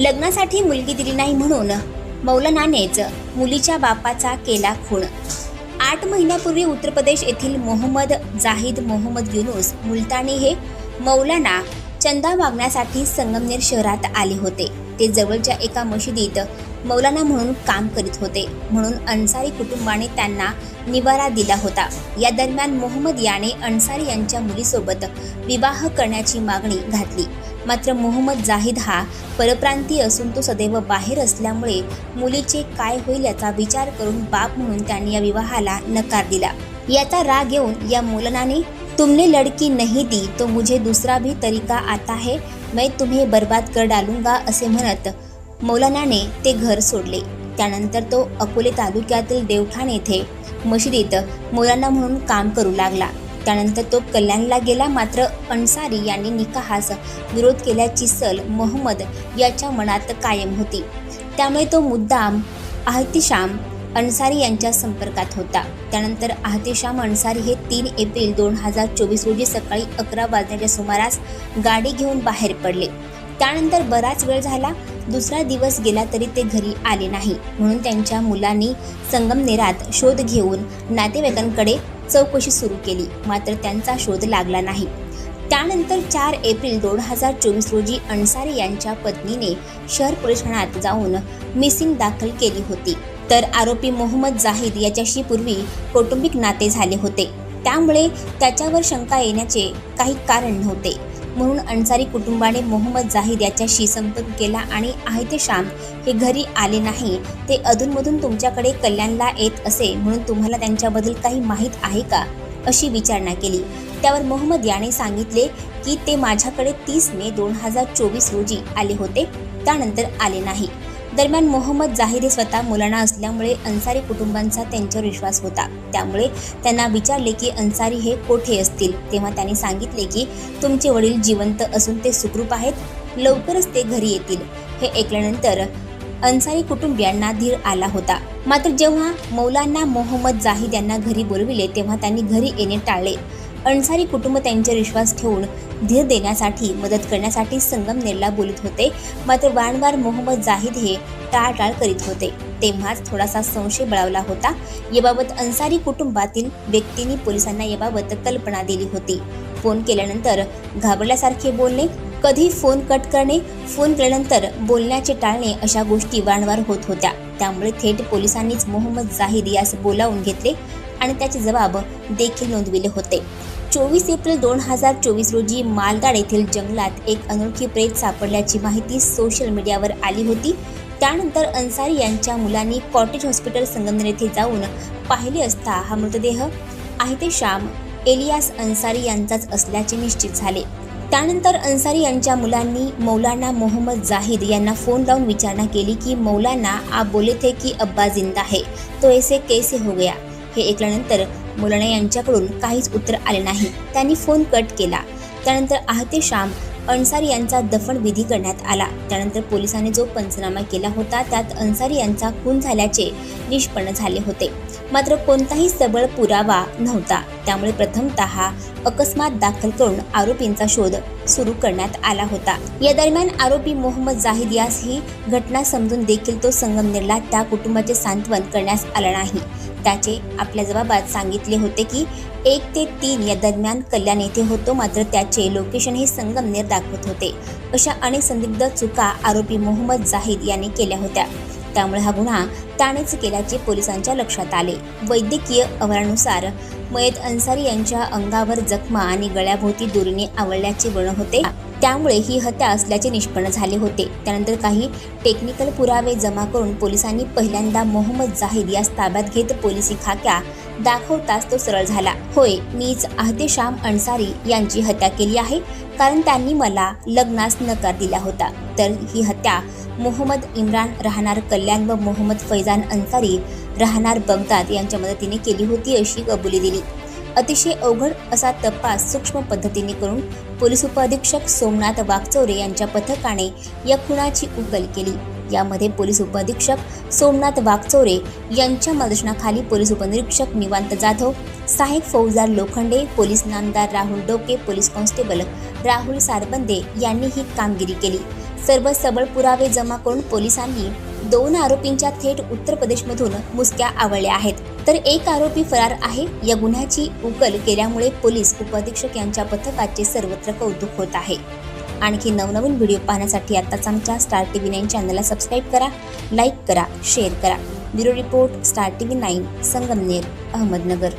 लग्नासाठी मुलगी दिली नाही म्हणून मौलानानेच मुलीच्या बापाचा केला खून. आठ महिन्यापूर्वी उत्तर प्रदेश येथील मोहम्मद जाहिद मोहम्मद युनुस मुलतानी हे मौलाना चंदा मागण्यासाठी संगमनेर शहरात आले होते. ते जवळच्या एका मशिदीत मौलाना म्हणून काम करीत होते. म्हणून अन्सारी कुटुंबाने त्यांना निवारा दिला होता. या दरम्यान मोहम्मद याने अन्सारी यांच्या मुलीसोबत विवाह करण्याची मागणी घातली. मात्र मोहम्मद जाहिद हा परप्रांतीय असून तो सदैव बाहेर असल्यामुळे मुलीचे काय होईल याचा विचार करून बाप म्हणून त्यांनी या विवाहाला नकार दिला. याचा राग येऊन या मौलनाने तुमने लड़की नहीं दी तो मुझे दूसरा भी तरीका आता है मैं तुम्हें बर्बाद कर डालूंगा असे म्हणत मौलानाने ते घर सोडले. त्यानंतर तो अकोले तालुक्यातील देवठाण येथे मशिदीत मौलाना म्हणून काम करू लागला. त्यानंतर तो कल्याणला गेला. मात्र अन्सारी यांनी निकाहास विरोध केल्याची सल मोहम्मद याच्या मनात कायम होती. त्यामुळे तो मुद्दाम आहतिशाम अन्सारी यांच्या संपर्कात होता. त्यानंतर आहतिशाम अन्सारी हे तीन एप्रिल दोन हजार चोवीस रोजी सकाळी अकरा वाजण्याच्या सुमारास गाडी घेऊन बाहेर पडले. त्यानंतर बराच वेळ झाला. दुसरा दिवस गेला तरी ते घरी आले नाही. म्हणून त्यांच्या मुलांनी संगमनेरात शोध घेऊन नातेवाईकांकडे चौकशी सुरू केली. मात्र त्यांचा शोध लागला नाही. त्यानंतर चार एप्रिल दोन हजार चोवीस रोजी अन्सारी यांच्या पत्नीने शहर पोलीस ठाण्यात जाऊन मिसिंग दाखल केली होती. तर आरोपी मोहम्मद जाहीद याच्याशी पूर्वी कौटुंबिक नाते झाले होते. त्यामुळे त्याच्यावर शंका येण्याचे काही कारण नव्हते. म्हणून अन्सारी कुटुंबाने मोहम्मद जाहीद याच्याशी संपर्क केला आणि आहे ते शाम हे घरी आले नाही ते अधूनमधून तुमच्याकडे कल्याणला येत असे म्हणून तुम्हाला त्यांच्याबद्दल काही माहीत आहे का? अशी विचारणा केली. त्यावर मोहम्मद याने सांगितले की ते माझ्याकडे तीस मे दोन हजार चोवीस रोजी आले होते त्यानंतर आले नाही. दरम्यान मोहम्मद जाहिद हे स्वतः मुलांना असल्यामुळे अन्सारी कुटुंबांचा त्यांच्यावर विश्वास होता. त्यामुळे त्यांना विचारले की अन्सारी हे कोठे असतील? तेव्हा त्यांनी सांगितले की तुमचे वडील जिवंत असून ते सुखरूप आहेत. लवकरच ते घरी येतील. हे ऐकल्यानंतर अन्सारी कुटुंबियांना धीर आला होता. मात्र जेव्हा मौलांना मोहम्मद जाहिद यांना घरी बोलविले तेव्हा त्यांनी घरी येणे टाळले. अन्सारी कुटुंब त्यांच्यावर विश्वास ठेवून धीर देण्यासाठी मदत करण्यासाठी संगमनेरला बोलत होते. मात्र वारंवार मोहम्मद जाहिद हे टाळटाळ करीत होते. तेव्हाच थोडासा संशय बळावला होता. याबाबत अन्सारी कुटुंबातील व्यक्तींनी पोलिसांना याबाबत कल्पना दिली होती. फोन केल्यानंतर घाबरल्यासारखे बोलणे कधी फोन कट करणे फोन केल्यानंतर बोलण्याचे टाळणे अशा गोष्टी वारंवार होत होत्या. त्यामुळे थेट पोलिसांनीच मोहम्मद जाहिद यास बोलावून घेतले आणि त्याचे जबाब देखील नोंदविले होते. चोवीस एप्रिल दोन हजार चोवीस रोजी मालगाड येथील जंगलात एक अनोळखी प्रेत सापडल्याची माहिती सोशल मीडियावर आली होती. त्यानंतर अन्सारी यांच्या मुलांनी कॉटेज हॉस्पिटल संगमनेर येथे जाऊन पाहिले असता हा मृतदेह आहे ते श्याम एलियास अन्सारी यांचाच असल्याचे निश्चित झाले. त्यानंतर अन्सारी यांच्या मुलांनी मौलाना मोहम्मद जाहिद यांना फोन लावून विचारणा केली की मौलाना आप बोले थे की अब्बा जिंदा है. तो ऐसे कैसे हो गया? हे ऐकल्यानंतर मुलाना यांच्याकडून काहीच उत्तर आले नाही. त्यांनी फोन कट केला. त्यानंतर आहते श्याम अन्सारी यांचा दफन विधी करण्यात आला. त्यानंतर पोलिसांनी जो पंचनामा केला होता त्यात अन्सारी यांचा खून झाल्याचे निष्पन्न झाले होते. मात्र कोणताही सबळ पुरावा नव्हता. त्यामुळे प्रथमतः अकस्मात दाखल करून आरोपींचा शोध सुरू करण्यात आला होता. या दरम्यान आरोपी मोहम्मद जाहिद यास ही घटना समजून देखील तो संगमनेरला त्या कुटुंबाचे सांत्वन करण्यास आला नाही. त्याचे आपल्या जबाबात सांगितले होते की एक ते तीन या दरम्यान कल्याण येथे होतो मात्र त्याचे लोकेशन हे संगमनेर दाखवत होते. अशा अनेक संदिग्ध चुका आरोपी मोहम्मद जाहीद यांनी केल्या होत्या. त्यामुळे हा गुन्हा त्यानेच केल्याचे पोलिसांच्या लक्षात आले. वैद्यकीय अहवालानुसार मयत अन्सारी यांच्या अंगावर जखमा आणि गळ्याभोवती दोरीने आवळल्याचे वर्ण होते. त्यामुळे ही हत्या असल्याचे निष्पन्न झाले होते. त्यानंतर काही टेक्निकल पुरावे जमा करून पोलिसांनी पहिल्यांदा मोहम्मद जाहीद यास ताब्यात घेत पोलिसी खाक्या दाखवताच तो सरळ झाला. होय मीच आहतेशाम अन्सारी यांची हत्या केली आहे कारण त्यांनी मला लग्नास नकार दिला होता. तर ही हत्या मोहम्मद इम्रान राहणार कल्याण व मोहम्मद फैजान अन्सारी राहणार बगदाद यांच्या मदतीने केली होती अशी कबुली दिली. अतिशय अवघड असा तपास सूक्ष्म पद्धतीने करून पोलीस उपअधीक्षक सोमनाथ वाघचौरे यांच्या पथकाने या खुनाची उकल केली. यामध्ये पोलीस उपअधीक्षक सोमनाथ वाघचौरे यांच्या मार्गदर्शनाखाली पोलीस उपनिरीक्षक निवांत जाधव सहाय्यक फौजदार लोखंडे पोलीस नामदार राहुल डोके पोलीस कॉन्स्टेबल राहुल सारबंदे यांनी ही कामगिरी केली. सर्व सबळ पुरावे जमा करून पोलिसांनी दोन आरोपींच्या थेट उत्तर प्रदेशमधून मुसक्या आवळल्या आहेत. तर एक आरोपी फरार आहे. या गुन्ह्याची उकल केल्यामुळे पोलीस उपअधीक्षक यांच्या पथकाचे सर्वत्र कौतुक होत आहे. आणखी नवनवीन व्हिडिओ पाहण्यासाठी आत्ताच आमच्या स्टार टी व्ही नाईन चॅनलला सबस्क्राईब करा लाईक करा शेअर करा. Bureau report Star T V nine Sangamner Ahmednagar.